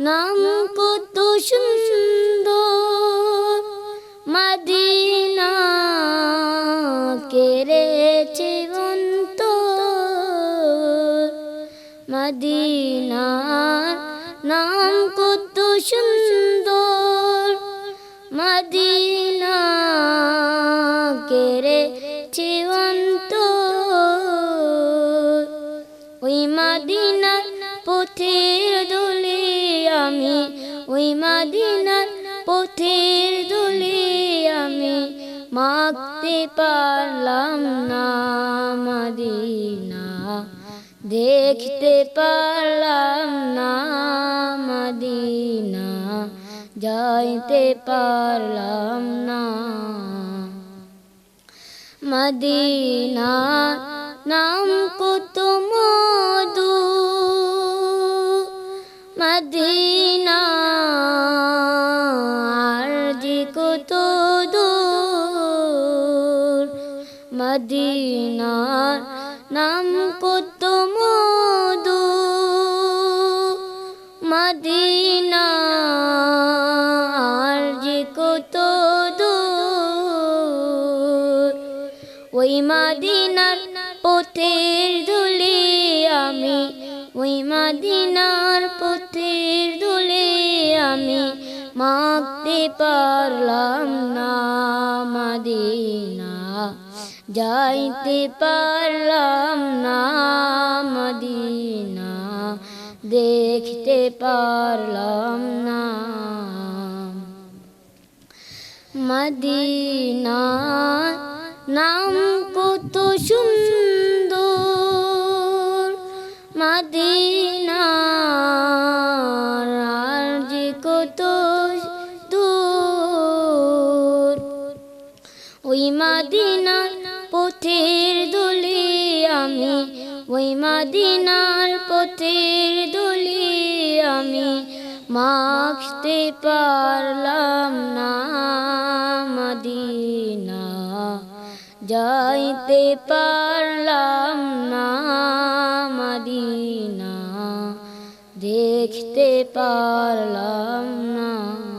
নাম কত সুন্দর। মদিনা কেড়েছে জীবন্ত মদিনা নাম কত সুন্দর। মদিনা ওই মাদিনার পথের দোলে আমি মাখতে পারলাম না। মাদিনা দেখতে পারলাম না। মাদিনা যাইতে পারলাম না। মদিনা নাম কত মধু মদিনা যে কত দূর। মদিনার নাম কত মধু মদিনা আর যে কত দূর। ওই মাদিনার পথের দুলে আমি ওই মাদিনার পথের দুলে আমি মাখতে পারলাম না মাদিনা। যাইতে পারলাম না মদিনা। দেখতে পারলাম না মদিনা। নাম আর ওই মাদিনার পথের দোলে আমি, ওই মাদিনার পথের দোলে আমি মাখতে পারলাম না। মদিনা যাইতে পারলাম না। মদিনা দেখতে পারলাম না।